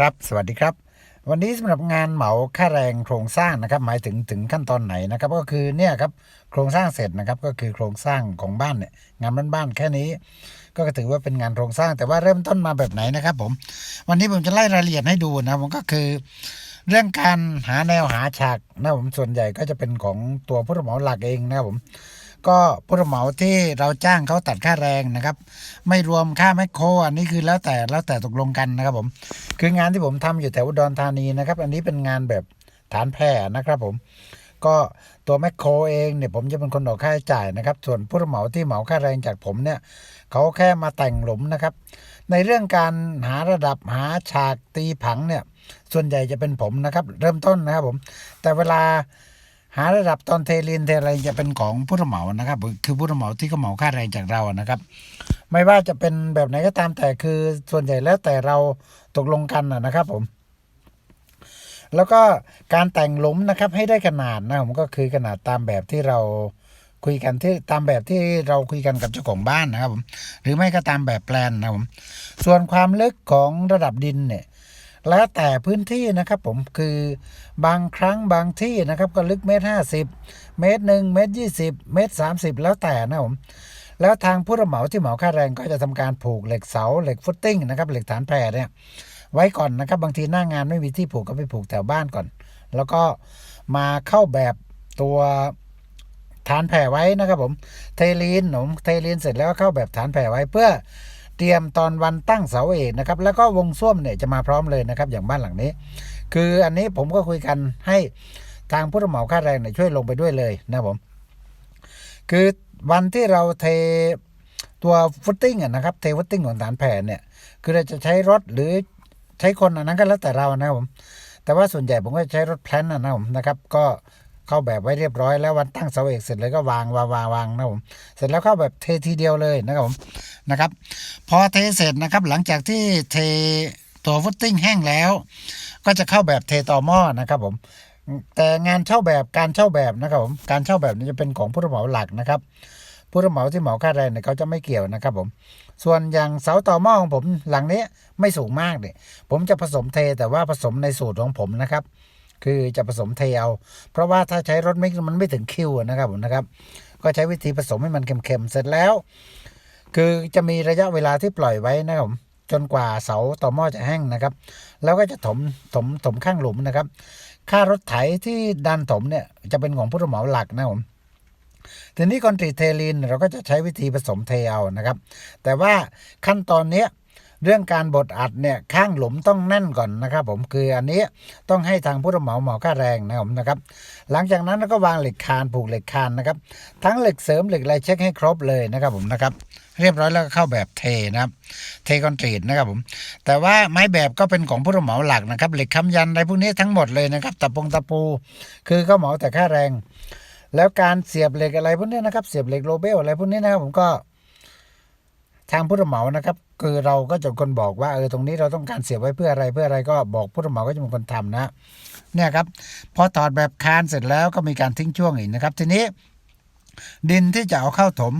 ครับ สวัสดีครับ วันนี้สำหรับงานเหมาค่าแรงโครงสร้างนะครับ หมายถึงถึงขั้นตอนไหนนะครับ ก็คือเนี่ยครับโครงสร้างเสร็จนะครับ ก็คือโครงสร้างของบ้านเนี่ยงานบ้านๆแค่นี้ ก็ถือว่าเป็นงานโครงสร้างแต่ว่าเริ่มต้นมาแบบไหนนะครับ ผม วันนี้ผมจะไล่รายละเอียดให้ดูนะผมก็คือ เรื่องการหาแนวหาฉากนะผมส่วนใหญ่ก็จะเป็นของตัวผู้รับเหมาหลักเองนะครับผม ก็ผู้รับเหมาที่เราจ้างเขาตัดค่าแรงนะครับ ไม่รวมค่าแมคโครอันนี้คือแล้วแต่แล้วแต่ตกลงกันนะครับผม คืองานที่ผมทำอยู่แถวอุดรธานีนะครับ อันนี้เป็นงานแบบฐานแพร่นะครับผม ก็ตัวแมคโครเองเนี่ยผมจะเป็นคนออกค่าใช้จ่ายนะครับ ส่วนผู้รับเหมาที่เหมาค่าแรงจากผมเนี่ยเขาแค่มาแต่งหลุมนะครับ ในเรื่องการหาระดับหาฉากตีผังเนี่ยส่วนใหญ่จะเป็นผมนะครับ เริ่มต้นนะครับผม แต่เวลา หาระดับตอนเทลินเทอะไรจะเป็นของผู้รับเหมานะครับ คือผู้รับเหมาที่เขาเหมาค่าแรงจากเรานะครับ ไม่ว่าจะเป็นแบบไหนก็ตามแต่คือส่วนใหญ่แล้วแต่เราตกลงกันนะนะครับผม แล้วก็การแต่งหลุมนะครับให้ได้ขนาดนะผมก็คือขนาดตามแบบที่เราคุยกันที่ตามแบบที่เราคุยกันกับเจ้าของบ้านนะครับผมหรือไม่ก็ตามแบบแปลนนะครับผมส่วนความลึกของระดับดินเนี่ย แล้วแต่พื้นที่นะครับผมคือบางครั้งบางที่นะครับ ก็ลึกเมตรห้าสิบเมตรหนึ่งเมตรยี่สิบเมตรสามสิบแล้วแต่นะผมแล้วทางผู้รับเหมาที่เหมาค่าแรงก็จะทำการผูกเหล็กเสาเหล็กฟุตติ้งนะครับเหล็กฐานแพรเนี่ยไว้ก่อนนะครับ บางทีหน้างานไม่มีที่ผูกก็ไปผูกแถวบ้านก่อน แล้วก็มาเข้าแบบตัวฐานแผ่ไว้นะครับผมเทลีนผมเทลีนเสร็จแล้วก็เข้าแบบฐานแผ่ไว้เพื่อ เตรียมตอนวันตั้งเสาเอกนะครับ แล้วก็วงส้วมเนี่ยจะมาพร้อมเลยนะครับ อย่างบ้านหลังนี้ คืออันนี้ผมก็คุยกันให้ทางผู้รับเหมาค่าแรงเนี่ยช่วยลงไปด้วยเลยนะผมคือวันที่เราเทตัวฟุตติ้งอะนะครับเทฟุตติ้งของฐานแผ่นเนี่ยคือเราจะใช้รถหรือใช้คนอันนั้นก็แล้วแต่เรานะครับผมแต่ว่าส่วนใหญ่ผมก็ใช้รถแพลนนะครับผมนะครับ ก็ เข้าแบบไว้เรียบร้อยแล้ววันตั้งเสาเอกเสร็จเลยก็วางวางวางวางนะผมเสร็จแล้วเข้าแบบเททีเดียวเลยนะครับผมนะครับพอเทเสร็จนะครับหลังจากที่เทตัวฟุตติ้งแห้งแล้ว ก็จะเข้าแบบเทต่อหม้อนะครับผมแต่งานเช่าแบบการเช่าแบบนะครับผมการเช่าแบบนี้จะเป็นของผู้รับเหมาหลักนะครับผู้รับเหมาที่เหมาค่าแรงเนี่ยเขาจะไม่เกี่ยวนะครับผม ส่วนอย่างเสาต่อหม้อของผมหลังนี้ไม่สูงมากเนี่ยผมจะผสมเทแต่ว่าผสมในสูตรของผมนะครับ คือจะผสมเทเอาเพราะว่าถ้าใช้รถมิกซ์มันไม่ถึงคิวนะครับผมนะครับ ก็ใช้วิธีผสมให้มันเค็มๆเสร็จแล้ว คือจะมีระยะเวลาที่ปล่อยไว้นะครับผมจนกว่าเสาต่อหม้อจะแห้งนะครับ แล้วก็จะถมถมถมข้างหลุมนะครับ ค่ารถไถที่ดันถมเนี่ยจะเป็นของผู้รับเหมาหลักนะผมทีนี้คอนกรีตเทลีนเราก็จะใช้วิธีผสมเทเอานะครับ แต่ว่าขั้นตอนเนี้ย เรื่องการบดอัดเนี่ยข้างหลุมต้องแน่นก่อนนะครับ ผมคืออันนี้ต้องให้ทางผู้รับเหมาเหมาค่าแรงนะครับผมนะครับ หลังจากนั้นก็วางเหล็กคานผูกเหล็กคานนะครับ ทั้งเหล็กเสริมเหล็กอะไรเช็คให้ครบเลยนะครับผมนะครับ เรียบร้อยแล้วก็เข้าแบบเทนะครับเทคอนกรีตนะครับผม แต่ว่าไม้แบบก็เป็นของผู้รับเหมาหลักนะครับ เหล็กค้ำยันอะไรพวกนี้ทั้งหมดเลยนะครับตะปงตะปู คือเขาเหมาแต่ค่าแรง แล้วการเสียบเหล็กอะไรพวกนี้นะครับ เสียบเหล็กโลเบลอะไรพวกนี้นะครับผมก็ทางผู้รับเหมานะครับ คือเราก็จะคนบอกว่าเออตรงนี้เราต้องการเสียบไว้เพื่ออะไรเพื่ออะไรก็บอกผู้รับเหมาก็จะเป็นคนทำนะ เนี่ยครับพอถอดแบบคานเสร็จแล้วก็มีการทิ้งช่วงอีกนะครับ ทีนี้ ดินที่จะเอาเข้าถม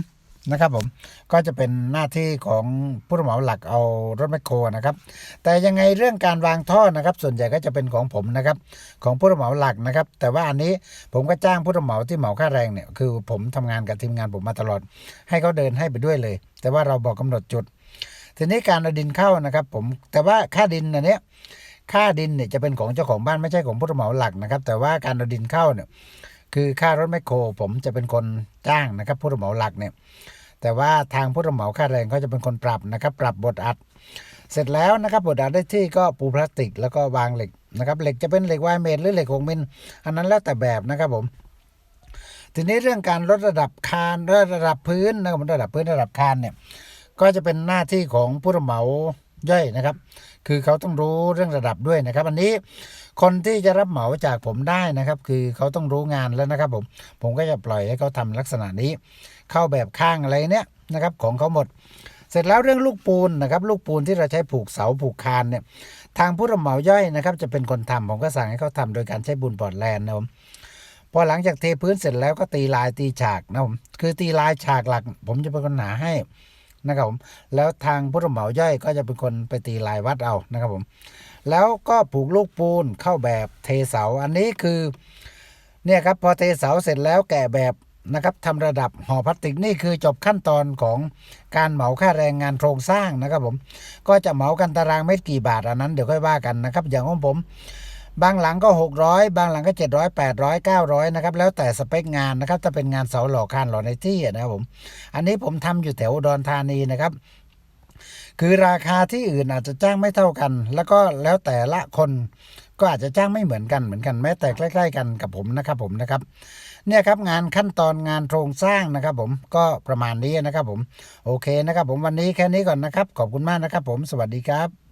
นะครับผมก็จะเป็นหน้าที่ของผู้รับเหมาหลักเอารถแมคโครนะครับ แต่ยังไงเรื่องการวางท่อนะครับ ส่วนใหญ่ก็จะเป็นของผมนะครับ ของผู้รับเหมาหลักนะครับ แต่ว่าอันนี้ผมก็จ้างผู้รับเหมาที่เหมาค่าแรงเนี่ยคือผมทำงานกับทีมงานผมมาตลอด ให้เขาเดินให้ไปด้วยเลย แต่ว่าเราบอกกำหนดจุด ทีนี้การเอาดินเข้านะครับ ผมแต่ว่าค่าดินอันเนี้ยค่าดินเนี่ยจะเป็นของเจ้าของบ้านไม่ใช่ของผู้รับเหมาหลักนะครับ แต่ว่าการเอาดินเข้าเนี่ยคือค่ารถแมคโคร ผมจะเป็นคนจ้างนะครับ ผู้รับเหมาหลักเนี่ยแต่ว่าทางผู้รับเหมาค่าแรงเขาจะเป็นคนปรับนะครับ ปรับบทอัด เสร็จแล้วนะครับบทอัดได้ที่ก็ปูพลาสติก แล้วก็วางเหล็กนะครับ เหล็กจะเป็นเหล็กวายเมตรหรือเหล็กหกมิลอันนั้นแล้วแต่แบบนะครับผมทีนี้เรื่องการลดระดับคานระดับพื้นนะครับระดับพื้นระดับคานเนี่ย ก็จะเป็นหน้าที่ของผู้รับเหมาย่อยนะครับ คือเขาต้องรู้เรื่องระดับด้วยนะครับ อันนี้คนที่จะรับเหมาจากผมได้นะครับ คือเขาต้องรู้งานแล้วนะครับผม ผมก็จะปล่อยให้เขาทำลักษณะนี้ เข้าแบบข้างอะไรเนี่ยนะครับของเขาหมด เสร็จแล้วเรื่องลูกปูนนะครับลูกปูนที่เราใช้ผูกเสาผูกคานเนี่ยทางผู้รับเหมาย่อยนะครับ จะเป็นคนทำผมก็สั่งให้เขาทำโดยการใช้บุญปอดแลนด์นะผมพอหลังจากเทพื้นเสร็จแล้วก็ตีลายตีฉากนะผมคือตีลายฉากหลัก ผมจะเป็นคนหาให้ นะครับผมแล้วทางผู้รับเหมาย่อยก็จะเป็นคนไปตีลายวัดเอานะครับผมแล้วก็ผูกลูกปูนเข้าแบบเทเสาอันนี้คือเนี่ยครับพอเทเสาเสร็จแล้วแกะแบบนะครับทำระดับห่อพลาสติกนี่คือจบขั้นตอนของการเหมาค่าแรงงานโครงสร้างนะครับผมก็จะเหมากันตารางเมตรกี่บาทอันนั้นเดี๋ยวค่อยว่ากันนะครับอย่างของผม บางหลังก็ 600 บางหลังก็ 700 800 900 นะครับ แล้วแต่สเปคงานนะครับถ้าเป็นงานเสาหล่อคานหล่อในที่นะครับผม อันนี้ผมทำอยู่แถวดอนธานีนะครับคือราคาที่อื่นอาจจะจ้างไม่เท่ากัน แล้วก็แล้วแต่ละคนก็อาจจะจ้างไม่เหมือนกันเหมือนกันแม้แต่ใกล้ ๆ กันกับผมนะครับผมนะครับเนี่ยครับงานขั้นตอนงานโครงสร้างนะครับผมก็ประมาณนี้นะครับผมโอเคนะครับผมวันนี้แค่นี้ก่อนนะครับ ขอบคุณมากนะครับผมสวัสดีครับ